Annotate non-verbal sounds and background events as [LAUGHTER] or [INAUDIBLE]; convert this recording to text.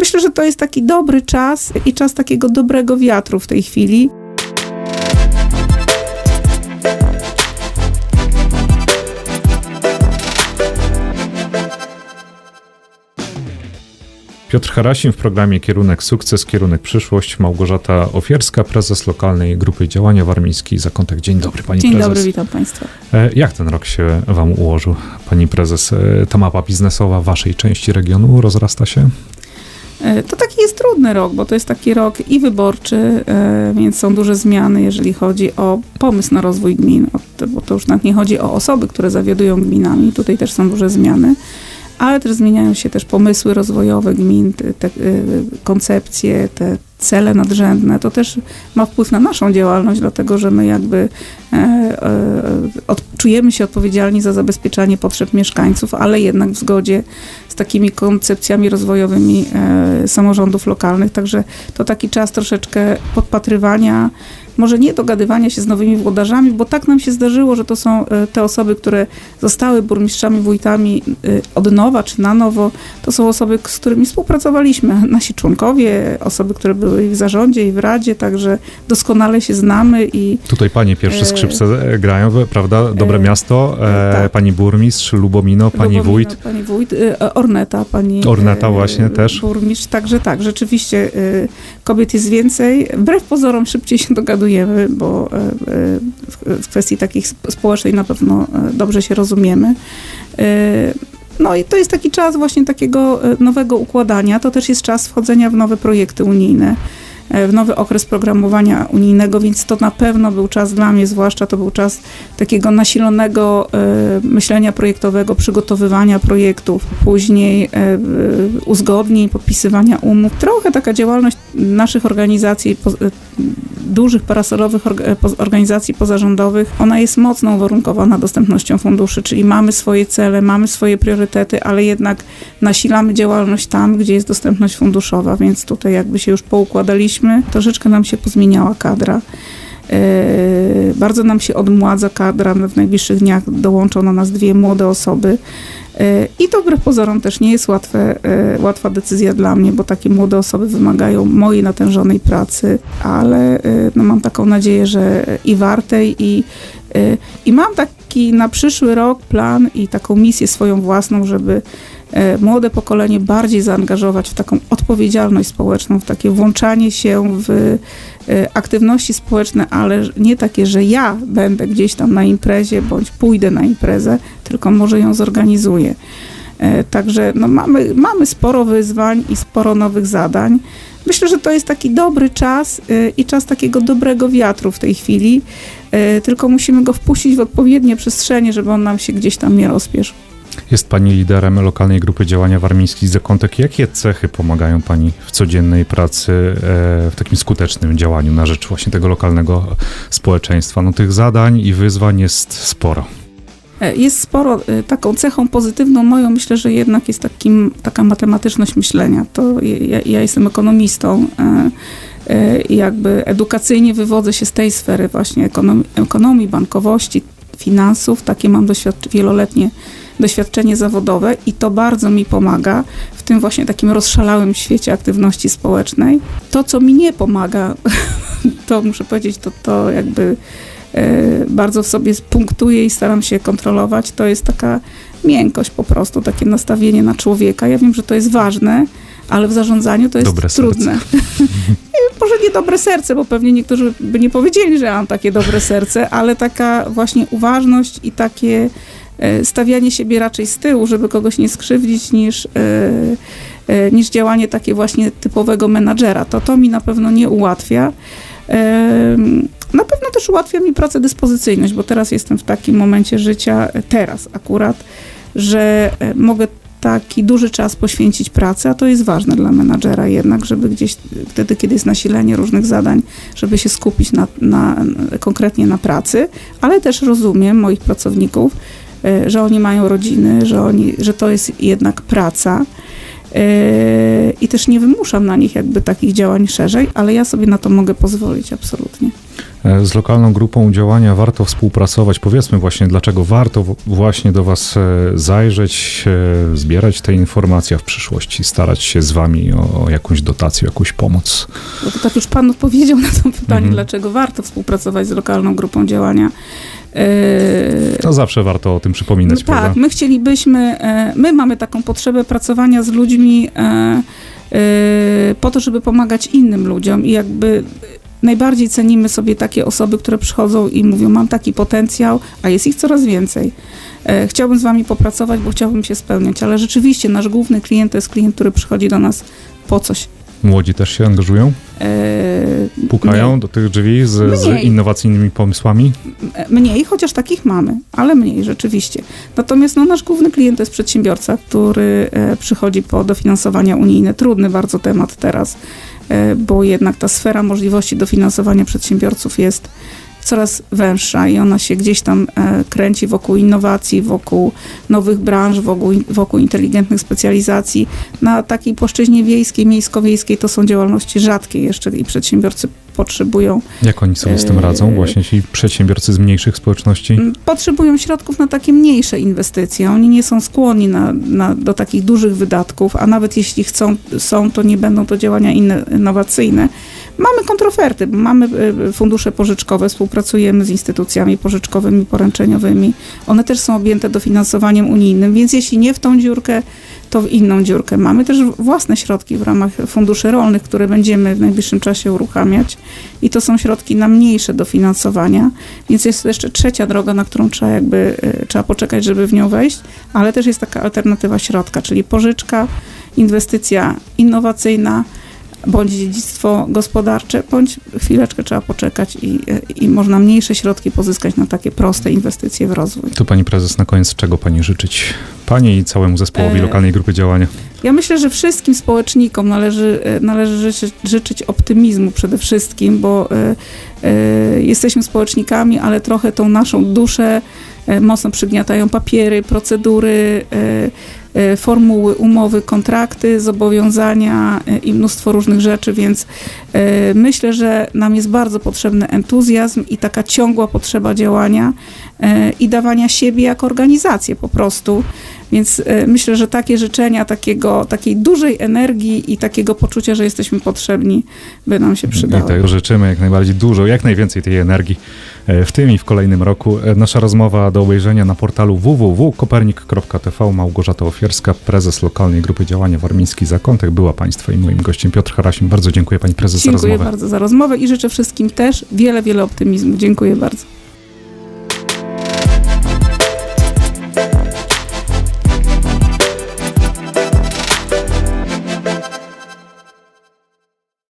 Myślę, że to jest taki dobry czas i czas takiego dobrego wiatru w tej chwili. Piotr Harasim w programie Kierunek Sukces, Kierunek Przyszłość, Małgorzata Ofierska, prezes lokalnej grupy działania warmińskiej Zakątek. Dzień dobry, pani Dzień prezes. dobry, witam Państwa. E, Jak ten rok się wam ułożył, pani prezes? E, Ta mapa biznesowa waszej części regionu rozrasta się? E, To taki jest trudny rok, bo to jest taki rok i wyborczy, e, więc są duże zmiany, jeżeli chodzi o pomysł na rozwój gmin, bo to już nawet nie chodzi o osoby, które zawiadują gminami, tutaj też są duże zmiany, ale też zmieniają się też pomysły rozwojowe gmin, te, e, koncepcje, te cele nadrzędne. To też ma wpływ na naszą działalność, dlatego że my jakby e, e, czujemy się odpowiedzialni za zabezpieczanie potrzeb mieszkańców, ale jednak w zgodzie z takimi koncepcjami rozwojowymi e, samorządów lokalnych. Także to taki czas troszeczkę podpatrywania, może nie dogadywania się z nowymi włodarzami, bo tak nam się zdarzyło, że to są e, te osoby, które zostały burmistrzami, wójtami e, od nowa czy na nowo. To są osoby, z którymi współpracowaliśmy, [LAUGHS] nasi członkowie, osoby, które były w zarządzie i w radzie, także doskonale się znamy i Tutaj panie pierwsze E, skrzypce e, grają, prawda? Dobre e, miasto, e, tak. pani burmistrz, Lubomino, pani Lubomina, wójt. Pani wójt, Orneta, pani... Orneta właśnie też. Burmistrz, także tak, rzeczywiście kobiet jest więcej. Wbrew pozorom szybciej się dogadujemy, bo y, y, w- kwestii takich sp- społecznej na pewno y, dobrze się rozumiemy. No i to jest taki czas właśnie takiego nowego układania. To też jest czas wchodzenia w nowe projekty unijne, w nowy okres programowania unijnego, więc to na pewno był czas dla mnie, zwłaszcza to był czas takiego nasilonego myślenia projektowego, przygotowywania projektów, później uzgodnień, podpisywania umów. Trochę taka działalność naszych organizacji, dużych parasolowych e, organizacji pozarządowych, ona jest mocno uwarunkowana dostępnością funduszy, czyli mamy swoje cele, mamy swoje priorytety, ale jednak nasilamy działalność tam, gdzie jest dostępność funduszowa, więc tutaj jakby się już poukładaliśmy, troszeczkę nam się pozmieniała kadra. Yy, Bardzo nam się odmładza kadra. W najbliższych dniach dołączą do nas dwie młode osoby. I to wbrew pozorom też nie jest łatwe, yy, łatwa decyzja dla mnie, bo takie młode osoby wymagają mojej natężonej pracy, ale yy, no, mam taką nadzieję, że i wartej, i, yy, i mam taki na przyszły rok plan i taką misję swoją własną, żeby e, młode pokolenie bardziej zaangażować w taką odpowiedzialność społeczną, w takie włączanie się w e, aktywności społeczne, ale nie takie, że ja będę gdzieś tam na imprezie bądź pójdę na imprezę, tylko może ją zorganizuję. E, Także no mamy, mamy sporo wyzwań i sporo nowych zadań. Myślę, że to jest taki dobry czas e, i czas takiego dobrego wiatru w tej chwili, e, tylko musimy go wpuścić w odpowiednie przestrzenie, żeby on nam się gdzieś tam nie rozpieszł. Jest pani liderem lokalnej grupy działania warmińskich Zakątek. Jakie cechy pomagają pani w codziennej pracy, e, w takim skutecznym działaniu na rzecz właśnie tego lokalnego społeczeństwa? No tych zadań i wyzwań jest sporo. E, Jest sporo, e, taką cechą pozytywną moją, myślę, że jednak jest takim, taka matematyczność myślenia. To ja, ja jestem ekonomistą i jakby edukacyjnie wywodzę się z tej sfery właśnie ekonomii, ekonomii bankowości, finansów. Takie mam doświadcz- wieloletnie doświadczenie zawodowe i to bardzo mi pomaga w tym właśnie takim rozszalałym świecie aktywności społecznej. To, co mi nie pomaga, [LAUGHS] to muszę powiedzieć, to, to jakby e, bardzo w sobie punktuję i staram się kontrolować, to jest taka miękkość po prostu, takie nastawienie na człowieka. Ja wiem, że to jest ważne, ale w zarządzaniu to jest Dobre trudne. [LAUGHS] Może nie dobre serce, bo pewnie niektórzy by nie powiedzieli, że ja mam takie dobre serce, ale taka właśnie uważność i takie e, stawianie siebie raczej z tyłu, żeby kogoś nie skrzywdzić, niż, e, e, niż działanie takie właśnie typowego menadżera. To to mi na pewno nie ułatwia. Na pewno też ułatwia mi pracę dyspozycyjność, bo teraz jestem w takim momencie życia, teraz akurat, że mogę taki duży czas poświęcić pracy, a to jest ważne dla menadżera jednak, żeby gdzieś wtedy, kiedy jest nasilenie różnych zadań, żeby się skupić na, na, konkretnie na pracy, ale też rozumiem moich pracowników, e, że oni mają rodziny, że, oni, że to jest jednak praca. e, I też nie wymuszam na nich jakby takich działań szerzej, ale ja sobie na to mogę pozwolić absolutnie. E, Z lokalną grupą działania warto współpracować. Powiedzmy właśnie, dlaczego warto właśnie do Was e, zajrzeć, e, zbierać te informacje, w przyszłości starać się z Wami o, jakąś dotację, jakąś pomoc. Bo to tak już Pan odpowiedział na to pytanie, Mhm. dlaczego warto współpracować z lokalną grupą działania. No zawsze warto o tym przypominać, no prawda? tak, my chcielibyśmy, my mamy taką potrzebę pracowania z ludźmi po to, żeby pomagać innym ludziom i jakby najbardziej cenimy sobie takie osoby, które przychodzą i mówią, mam taki potencjał, a jest ich coraz więcej. E, Chciałbym z wami popracować, bo chciałbym się spełniać, ale rzeczywiście nasz główny klient to jest klient, który przychodzi do nas po coś. Młodzi też się angażują, E, pukają do tych drzwi z, z innowacyjnymi pomysłami. Mniej, chociaż takich mamy, ale mniej rzeczywiście. Natomiast no, nasz główny klient to jest przedsiębiorca, który e, przychodzi po dofinansowania unijne. Trudny bardzo temat teraz, e, bo jednak ta sfera możliwości dofinansowania przedsiębiorców jest coraz węższa i ona się gdzieś tam e, kręci wokół innowacji, wokół nowych branż, wokół, wokół inteligentnych specjalizacji. Na takiej płaszczyźnie wiejskiej, miejsko-wiejskiej to są działalności rzadkie jeszcze i przedsiębiorcy potrzebują Jak oni sobie z tym radzą? Eee. Właśnie ci przedsiębiorcy z mniejszych społeczności? Potrzebują środków na takie mniejsze inwestycje. Oni nie są skłonni na, na, do takich dużych wydatków, a nawet jeśli chcą, są, to nie będą to działania innowacyjne. Mamy kontroferty, mamy e, fundusze pożyczkowe, współpracujemy z instytucjami pożyczkowymi, poręczeniowymi. One też są objęte dofinansowaniem unijnym, więc jeśli nie w tą dziurkę, to w inną dziurkę. Mamy też własne środki w ramach funduszy rolnych, które będziemy w najbliższym czasie uruchamiać i to są środki na mniejsze dofinansowania, więc jest jeszcze trzecia droga, na którą trzeba jakby, e, trzeba poczekać, żeby w nią wejść, ale też jest taka alternatywa środka, czyli pożyczka, inwestycja innowacyjna, bądź dziedzictwo gospodarcze, bądź chwileczkę trzeba poczekać i, e, i można mniejsze środki pozyskać na takie proste inwestycje w rozwój. Tu pani prezes, na koniec czego pani życzyć? Pani i całemu zespołowi Eee. lokalnej grupy działania. Ja myślę, że wszystkim społecznikom należy, e, należy życzyć, optymizmu przede wszystkim, bo e, e, jesteśmy społecznikami, ale trochę tą naszą duszę e, mocno przygniatają papiery, procedury, e, e, formuły, umowy, kontrakty, zobowiązania e, i mnóstwo różnych rzeczy, więc e, myślę, że nam jest bardzo potrzebny entuzjazm i taka ciągła potrzeba działania i dawania siebie jako organizację po prostu. Więc e, myślę, że takie życzenia takiego, takiej dużej energii i takiego poczucia, że jesteśmy potrzebni, by nam się I przydały. tego życzymy jak najbardziej dużo, jak najwięcej tej energii e, w tym i w kolejnym roku. E, Nasza rozmowa do obejrzenia na portalu www.kopernik.tv. Małgorzata Ofierska, prezes lokalnej grupy działania Warmiński Zakątek, była Państwa i moim gościem Piotr Harasim. Bardzo dziękuję Pani Prezes za Dziękuję rozmowę. bardzo za rozmowę i życzę wszystkim też wiele, wiele optymizmu. Dziękuję bardzo.